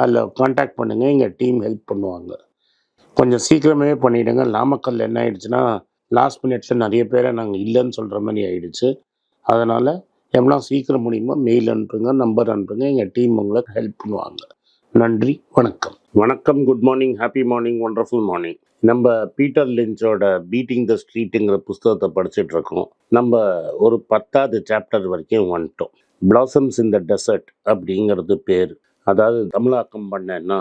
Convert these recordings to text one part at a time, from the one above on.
அதில் காண்டாக்ட் பண்ணுங்கள் எங்கள் டீம் ஹெல்ப் பண்ணுவாங்க. கொஞ்சம் சீக்கிரமே பண்ணிவிடுங்க நாமக்கல் என்ன ஆயிடுச்சுன்னா லாஸ்ட் மினிட்ஸில் நிறைய பேரை நாங்கள் இல்லைன்னு சொல்கிற மாதிரி ஆயிடுச்சு. அதனால் எவ்வளோ சீக்கிரம் முடியுமோ மெயில் அனுப்புங்க நம்பர் அனுப்புங்க எங்கள் டீம் உங்களுக்கு ஹெல்ப் பண்ணுவாங்க. நன்றி வணக்கம். வணக்கம் good morning happy morning wonderful morning நம்ம பீட்டர் லிஞ்சோட பீட்டிங் த ஸ்ட்ரீட்டுங்கிற புஸ்தகத்தை படிச்சுட்டு இருக்கோம். நம்ம ஒரு பத்தாவது சாப்டர் வரைக்கும் வந்துட்டோம். பிளாசம்ஸ் இன் த டெசர்ட் அப்படிங்கிறது பேர். அதாவது தமிழாக்கம் பண்ணேன்னா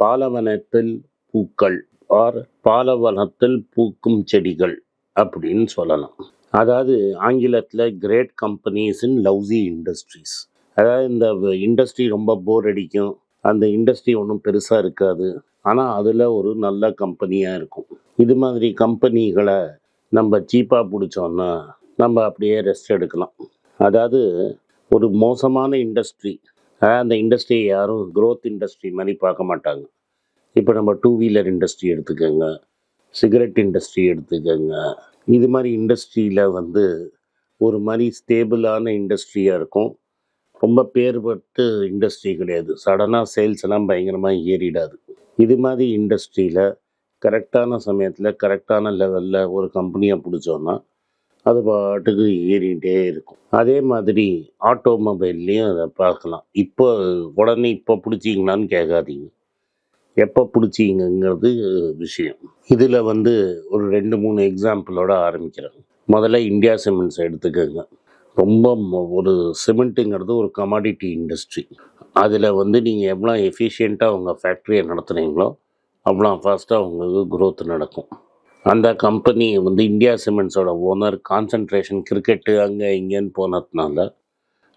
பாலவனத்தில் பூக்கள் ஆர் பாலவனத்தில் பூக்கும் செடிகள் அப்படின்னு சொல்லலாம். அதாவது ஆங்கிலத்தில் great companies in lousy industries அதாவது இந்த இண்டஸ்ட்ரி ரொம்ப போர் அடிக்கும். அந்த இண்டஸ்ட்ரி ஒன்றும் பெருசாக இருக்காது. ஆனால் அதில் ஒரு நல்ல கம்பெனியாக இருக்கும். இது மாதிரி கம்பெனிகளை நம்ம சீப்பாக பிடிச்சோன்னா நம்ம அப்படியே ரெஸ்ட் எடுக்கலாம். அதாவது ஒரு மோசமான இண்டஸ்ட்ரி அந்த இண்டஸ்ட்ரியை யாரும் க்ரோத் இண்டஸ்ட்ரி மாதிரி பார்க்க மாட்டாங்க. இப்போ நம்ம டூ வீலர் இண்டஸ்ட்ரி எடுத்துக்கோங்க சிகரெட் இண்டஸ்ட்ரி எடுத்துக்கோங்க இது மாதிரி இண்டஸ்ட்ரியில் வந்து ஒரு மாதிரி ஸ்டேபிளான இண்டஸ்ட்ரியாக இருக்கும். ரொம்ப பேர்பட்டு இண்டஸ்ட்ரி கிடையாது. சடனாக சேல்ஸ் எல்லாம் பயங்கரமாக ஏறிடாது. இது மாதிரி இண்டஸ்ட்ரியில் கரெக்டான சமயத்தில் கரெக்டான லெவலில் ஒரு கம்பெனியை பிடிச்சோன்னா அது பாட்டுக்கு ஏறிகிட்டே இருக்கும். அதே மாதிரி ஆட்டோமொபைல்லையும் அதை பார்க்கலாம். இப்போ உடனே இப்போ பிடிச்சிங்களான்னு கேட்காதீங்க. எப்போ பிடிச்சிங்கிறது விஷயம். இதில் வந்து ஒரு ரெண்டு மூணு எக்ஸாம்பிளோட ஆரம்பிக்கிறேன் முதல்ல இந்தியா சிமெண்ட்ஸ் எடுத்துக்கோங்க. ரொம்ப ஒரு சிமெண்ட்டுங்கிறது ஒரு கமாடிட்டி இண்டஸ்ட்ரி அதில் வந்து நீங்கள் எவ்வளோ எஃபிஷியண்ட்டாக உங்கள் ஃபேக்ட்ரியை நடத்துனீங்களோ அவ்வளோ ஃபாஸ்ட்டாக உங்களுக்கு க்ரோத் நடக்கும். அந்த கம்பெனி வந்து இந்தியா சிமெண்ட்ஸோட ஓனர் கான்சன்ட்ரேஷன் கிரிக்கெட்டு அங்கே இங்கேன்னு போனதுனால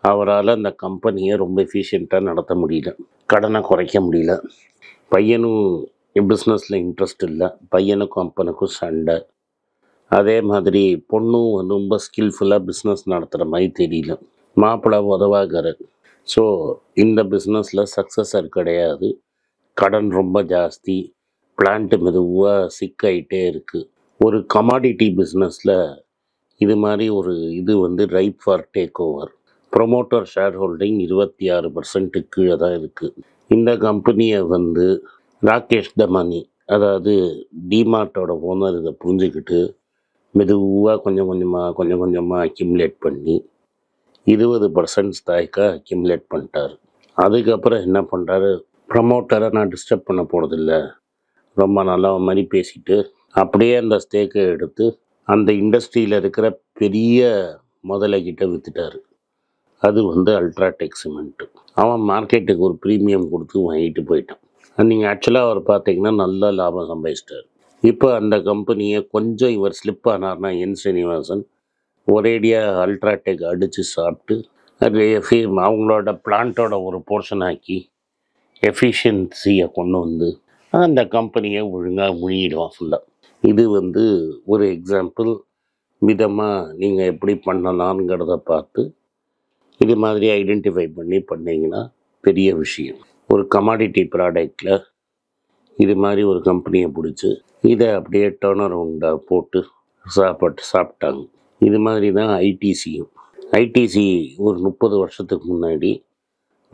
அவரால் அந்த கம்பெனியை ரொம்ப எஃபிஷியண்ட்டாக நடத்த முடியல. கடனை குறைக்க முடியல. பையனும் பிஸ்னஸில் இன்ட்ரெஸ்ட் இல்லை. பையனுக்கும் அப்பனுக்கும் சண்டை. அதே மாதிரி பொண்ணும் வந்து ரொம்ப ஸ்கில்ஃபுல்லாக பிஸ்னஸ் நடத்துகிற மாதிரி தெரியல. மாப்பிள்ளை உதவாகிறார் ஸோ இந்த பிஸ்னஸில் சக்ஸஸர் கிடையாது. கடன் ரொம்ப ஜாஸ்தி. பிளான்ட்டு மெதுவாக சிக்காயிட்டே இருக்குது ஒரு கமாடிட்டி பிஸ்னஸில் இது மாதிரி ஒரு இது வந்து ripe for take over promoter share holding இருபத்தி ஆறு பர்சன்ட்டு கீழே தான் இருக்குது இந்த கம்பெனியை வந்து ராகேஷ் தமானி அதாவது டிமார்ட்டோட ஓனர் இதை புரிஞ்சுக்கிட்டு மெதுவாக கொஞ்சம் கொஞ்சமாக கொஞ்சம் கொஞ்சமாக அக்யூமுலேட் பண்ணி இருபது பர்சன்ட் தாய்க்காக அக்யூமுலேட் பண்ணிட்டார். அதுக்கப்புறம் என்ன பண்ணுறாரு ப்ரமோட்டரை நான் டிஸ்டர்ப் பண்ண போகிறதில்ல ரொம்ப நல்லா மாதிரி பேசிட்டு அப்படியே அந்த ஸ்டேக்கை எடுத்து அந்த இண்டஸ்ட்ரியில் இருக்கிற பெரிய முதலைகிட்ட விற்றுட்டாரு அது வந்து அல்ட்ராடெக் சிமெண்ட்டு அவன் மார்க்கெட்டுக்கு ஒரு ப்ரீமியம் கொடுத்து வாங்கிட்டு போயிட்டான். நீங்கள் ஆக்சுவலாக அவர் பார்த்தீங்கன்னா நல்ல லாபம் சம்பாதிச்சிட்டார். இப்போ அந்த கம்பெனியை கொஞ்சம் இவர் ஸ்லிப் ஆனார்னா என் ஸ்ரீனிவாசன் ஒரேடியாக அல்ட்ராடெக் அடித்து சாப்பிட்டு அது அவங்களோட பிளான்ட்டோட ஒரு போர்ஷன் ஆக்கி எஃபிஷியன்சியை கொண்டு வந்து அந்த கம்பெனியை ஒழுங்காக முழுகிடுவான் ஃபுல்லாக இது வந்து ஒரு எக்ஸாம்பிள் விதமாக நீங்கள் எப்படி பண்ணலாம்ங்கிறத பார்த்து இது மாதிரி ஐடென்டிஃபை பண்ணி பண்ணிங்கன்னா பெரிய விஷயம். ஒரு கமாடிட்டி ப்ராடக்டில் இது மாதிரி ஒரு கம்பெனியை பிடிச்சி இதை அப்படியே டேர்னர் அரவுண்டாக போட்டு சாப்பிட்டு சாப்பிட்டாங்க. இது மாதிரி தான் ஐடிசியும் ஐடிசி ஒரு முப்பது வருஷத்துக்கு முன்னாடி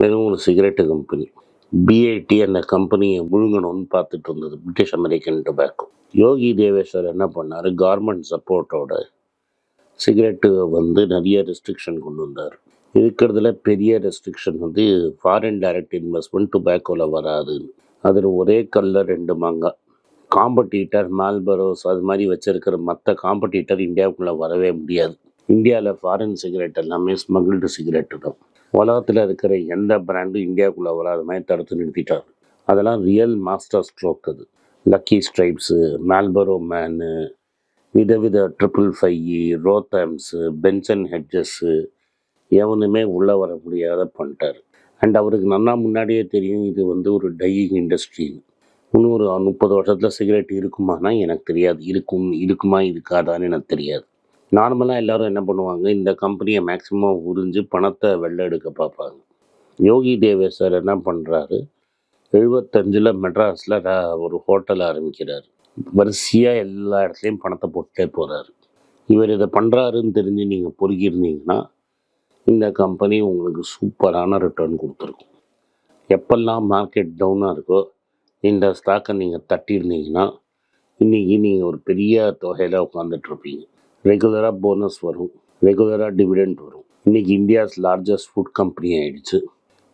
வெறும் ஒரு சிகரெட்டு கம்பெனி பிஐடி அந்த கம்பெனியை முழுங்கணும்னு பார்த்துட்டு இருந்தது British American Tobacco Yogi Deveshwar என்ன பண்ணார்? கவர்மெண்ட் சப்போர்ட்டோட சிகரெட்டு வந்து நிறைய ரெஸ்ட்ரிக்ஷன் கொண்டு வந்தார். இருக்கிறதுல பெரிய ரெஸ்ட்ரிக்ஷன் வந்து ஃபாரின் டைரக்ட் இன்வெஸ்ட்மெண்ட் டுபாக்கோவில் வராது. அதில் ஒரே கல்ல ரெண்டு மாங்காய் காம்படிட்டர் மால்பரோஸ் அது மாதிரி வச்சிருக்கிற மற்ற காம்படிட்டர் இந்தியாவுக்குள்ளே வரவே முடியாது. இந்தியாவில் ஃபாரின் சிகரெட் எல்லாமே ஸ்மகிள்டு சிகரெட்டு தான். உலகத்தில் இருக்கிற எந்த பிராண்டும் இந்தியாவுக்குள்ளே வராத மாதிரி தடுத்து நிறுத்திட்டார் அதெல்லாம் ரியல் மாஸ்டர் ஸ்ட்ரோக் அது. Lucky Strikes Marlboro man விதவித triple five Rothmans Benson Hedges எவனுமே உள்ளே வர முடியாத பண்ணிட்டார். அண்ட் அவருக்கு நல்லா முன்னாடியே தெரியும் இது வந்து ஒரு டையிங் இண்டஸ்ட்ரின்னு இன்னும் ஒரு முப்பது வருஷத்தில் சிகரெட் இருக்குமானா எனக்கு தெரியாது. இருக்கும் இருக்குமா இருக்காதான்னு எனக்கு தெரியாது. நார்மலாக எல்லோரும் என்ன பண்ணுவாங்க இந்த கம்பெனியை மேக்ஸிமம் உறிஞ்சு பணத்தை வெள்ளை எடுக்க பார்ப்பாங்க. யோகி தேவே சார் என்ன பண்ணுறாரு எழுபத்தஞ்சில் மெட்ராஸில் ஒரு ஹோட்டல் ஆரம்பிக்கிறார். வரிசையாக எல்லா இடத்துலையும் பணத்தை போட்டுட்டே போகிறாரு இவர் இதை பண்ணுறாருன்னு தெரிஞ்சு நீங்கள் பொறுக்கியிருந்தீங்கன்னா இந்த கம்பெனி உங்களுக்கு சூப்பரான ரிட்டர்ன் கொடுத்துருக்கும். எப்பெல்லாம் மார்க்கெட் டவுனாக இருக்கோ இந்த ஸ்டாக்கை நீங்கள் தட்டியிருந்தீங்கன்னா இன்றைக்கி நீங்கள் ஒரு பெரிய தொகையில் உட்காந்துட்ருப்பீங்க ரெகுலராக போனஸ் வரும். ரெகுலராக டிவிடெண்ட் வரும். இன்றைக்கி இந்தியாஸ் லார்ஜஸ்ட் ஃபுட் கம்பெனி ஆகிடுச்சு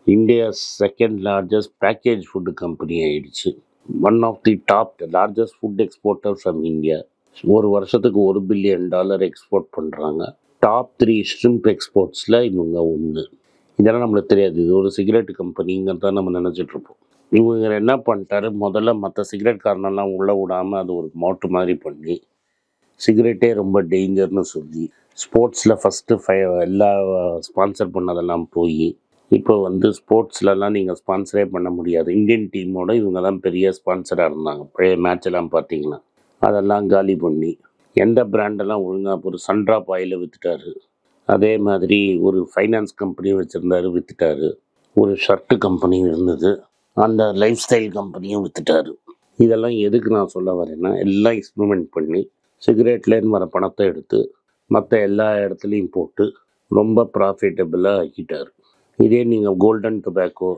India's second largest package food company ஆகிடுச்சு one of the top largest food exporter from India ஒரு வருஷத்துக்கு ஒரு பில்லியன் டாலர் எக்ஸ்போர்ட் பண்ணுறாங்க டாப் த்ரீ ஸ்ட்ரிம்ப் எக்ஸ்போர்ட்ஸில் இவங்க ஒன்று இதெல்லாம் நம்மளுக்கு தெரியாது. இது ஒரு சிகரெட் கம்பெனிங்கிறத நம்ம நினச்சிட்ருப்போம் இவங்க என்ன பண்ணிட்டாரு? முதல்ல மற்ற சிகரெட் காரணம்லாம் உள்ளே விடாமல் அது ஒரு மோட்டு மாதிரி பண்ணி சிகரெட்டே ரொம்ப டேஞ்சர்னு சொல்லி ஸ்போர்ட்ஸில் ஃபஸ்ட்டு ஃபை எல்லா ஸ்பான்சர் பண்ணதெல்லாம் போய் இப்போ வந்து ஸ்போர்ட்ஸ்லலாம் நீங்கள் ஸ்பான்சரே பண்ண முடியாது. இந்தியன் டீமோட இவங்க தான் பெரிய ஸ்பான்சராக இருந்தாங்க. பழைய மேட்ச் எல்லாம் பார்த்தீங்கன்னா. அதெல்லாம் காலி பண்ணி எந்த பிராண்டெல்லாம் ஒழுங்காக ஒரு சன்ட்ராப் ஆயில விற்றுட்டாரு அதே மாதிரி ஒரு ஃபைனான்ஸ் கம்பெனி வச்சுருந்தாரு விற்றுட்டாரு ஒரு ஷர்ட்டு கம்பெனி இருந்தது. அந்த லைஃப் ஸ்டைல் கம்பெனியும் விற்றுட்டாரு இதெல்லாம் எதுக்கு நான் சொல்ல வரேன்னா எல்லாம் எக்ஸ்பெரிமெண்ட் பண்ணி சிகரெட்லேருந்து வர பணத்தை எடுத்து மற்ற எல்லா இடத்துலையும் போட்டு ரொம்ப ப்ராஃபிட்டபிளாக ஆக்கிட்டார். இதே நீங்கள் கோல்டன் டொபேக்கோ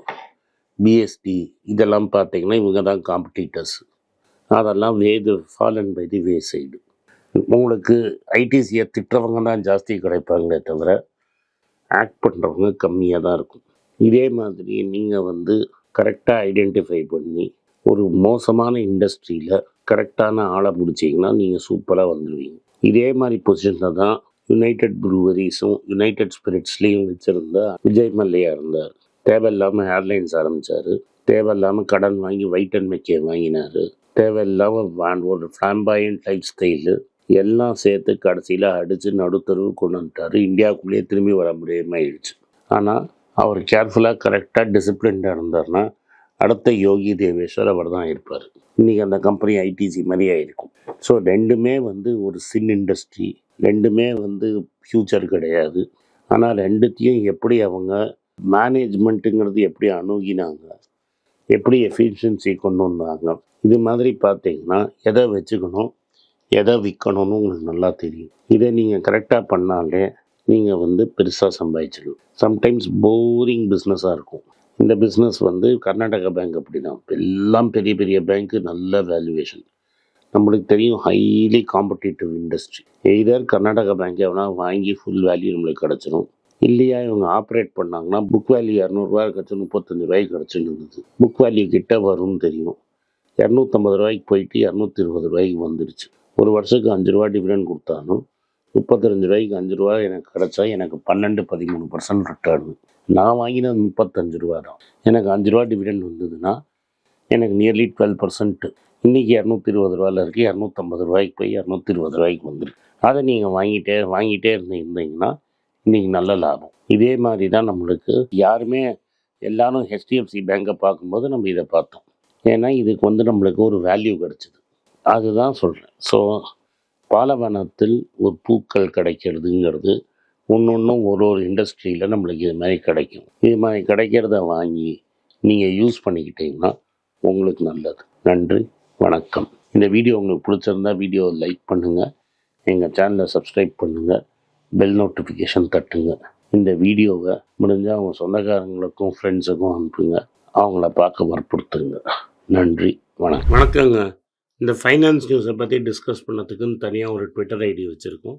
பிஎஸ்டி இதெல்லாம் பார்த்தீங்கன்னா இவங்க தான் காம்படிட்டர்ஸ் அதெல்லாம் வேது fallen by the wayside உங்களுக்கு ஐடிசியை திட்டுறவங்க தான் ஜாஸ்தி கிடைப்பாங்களே தவிர ஆக்ட் பண்ணுறவங்க கம்மியாக தான் இருக்கும். இதே மாதிரி நீங்கள் வந்து கரெக்டாக ஐடென்டிஃபை பண்ணி ஒரு மோசமான இண்டஸ்ட்ரியில் கரெக்டான ஆளை பிடிச்சிங்கன்னா நீங்கள் சூப்பராக வந்துடுவீங்க இதே மாதிரி பொசிஷனில் தான் யுனைடெட் ப்ரூவரிஸும் யுனைடெட் ஸ்பிரிட்ஸ்லேயும் வச்சுருந்த விஜய் மல்லையா இருந்தார். தேவையில்லாமல் ஏர்லைன்ஸ் ஆரம்பித்தார் தேவையில்லாமல் கடன் வாங்கி வைட் அண்ட் மெக்கே வாங்கினார். தேவையில்லாமல் ஒரு ஃப்ளாம்பாயன் லைஃப் ஸ்டைலு எல்லாம் சேர்த்து கடைசியில் அடித்து நடுத்தருவு கொண்டு வந்துட்டார். இந்தியாவுக்குள்ளேயே திரும்பி வர முடியாமல் ஆயிடுச்சு. ஆனால் அவர் கேர்ஃபுல்லாக கரெக்டாக டிசிப்ளின்டாக இருந்தார்னா அடுத்த யோகி தேவேஸ்வர் அவர் தான் இருப்பார். இன்றைக்கி அந்த கம்பெனி ஐடிசி மாதிரி ஆயிருக்கும். ஸோ ரெண்டுமே வந்து ஒரு சின் இண்டஸ்ட்ரி ரெண்டுமே வந்து ஃப்யூச்சர் கிடையாது. ஆனால் ரெண்டுத்தையும் எப்படி அவங்க மேனேஜ்மெண்ட்டுங்கிறது எப்படி அணுகினாங்க? எப்படி எஃபிஷியன்சி கொண்டு வந்தாங்க? இது மாதிரி பார்த்தீங்கன்னா எதை வச்சுக்கணும்? எதை விற்கணும்னு உங்களுக்கு நல்லா தெரியும். இதை நீங்கள் கரெக்டாக பண்ணாலே நீங்கள் வந்து பெருசாக சம்பாதிச்சிடலாம். சம்டைம்ஸ் போரிங் பிஸ்னஸாக இருக்கும். இந்த பிஸ்னஸ் வந்து கர்நாடகா பேங்க் அப்படி தான் எல்லாம் பெரிய பெரிய பேங்க்கு நல்ல வேல்யூவேஷன் நம்மளுக்கு தெரியும் highly competitive industry either Karnataka bank எவனா வாங்கி ஃபுல் வேல்யூ நம்மளுக்கு கிடச்சிரும். இல்லையா இவங்க ஆப்ரேட் பண்ணாங்கன்னா புக் வேல்யூ இரநூறுவா கிடச்சி முப்பத்தஞ்சு ரூபாய்க்கு கிடச்சின்னு இருந்தது. புக் வேல்யூ கிட்ட வரும்னு தெரியும். இரநூத்தம்பது ரூபாய்க்கு போயிட்டு இரநூத்தி இருபது ரூபாய்க்கு வந்துடுச்சு ஒரு வருஷத்துக்கு அஞ்சு ரூபா டிவிடெண்ட் கொடுத்தாலும் முப்பத்தஞ்சு ரூபாய்க்கு அஞ்சு ரூபா எனக்கு கிடச்சா எனக்கு பன்னெண்டு பதிமூணு பர்சன்ட் ரிட்டர்னு நான் வாங்கினது முப்பத்தஞ்சு ரூபா தான். எனக்கு அஞ்சு ரூபா டிவிடெண்ட் வந்ததுன்னா எனக்கு நியர்லி டுவெல் பர்சன்ட்டு இன்றைக்கி இரநூத்தி இருபது ரூபாயில் இருக்குது இரநூத்தம்பது ரூபாய்க்கு போய் இரநூத்தி இருபது ரூபாய்க்கு வந்துருக்கு. அதை நீங்கள் வாங்கிட்டே வாங்கிட்டே இருந்தீங்கன்னா இன்றைக்கி நல்ல லாபம். இதே மாதிரி தான் நம்மளுக்கு யாருமே எல்லாரும் ஹெச்டிஎஃப்சி பேங்கை பார்க்கும்போது நம்ம இதை பார்த்தோம். ஏன்னா இதுக்கு வந்து நம்மளுக்கு ஒரு வேல்யூ கிடச்சிது. அதுதான் சொல்கிறேன் ஸோ பாலவனத்தில் ஒரு பூக்கள் கிடைக்கிறதுங்கிறது ஒன்று ஒன்றும் ஒரு ஒரு இண்டஸ்ட்ரியில் நம்மளுக்கு இது மாதிரி கிடைக்கும். இது மாதிரி கிடைக்கிறத வாங்கி நீங்கள் யூஸ் பண்ணிக்கிட்டீங்கன்னா உங்களுக்கு நல்லது. நன்றி வணக்கம். இந்த வீடியோ உங்களுக்கு பிடிச்சிருந்தா வீடியோ லைக் பண்ணுங்கள் எங்கள் சேனலை சப்ஸ்கிரைப் பண்ணுங்கள் பெல் நோட்டிஃபிகேஷன் தட்டுங்க. இந்த வீடியோவை முடிஞ்சால் அவங்க சொந்தக்காரங்களுக்கும் ஃப்ரெண்ட்ஸுக்கும் அனுப்புங்க. அவங்கள பார்க்க வற்புறுத்துங்க. நன்றி வணக்கம். வணக்கங்க. இந்த ஃபைனான்ஸ் நியூஸை பற்றி டிஸ்கஸ் பண்ணதுக்குன்னு தனியாக ஒரு ட்விட்டர் ஐடி வச்சுருக்கோம்.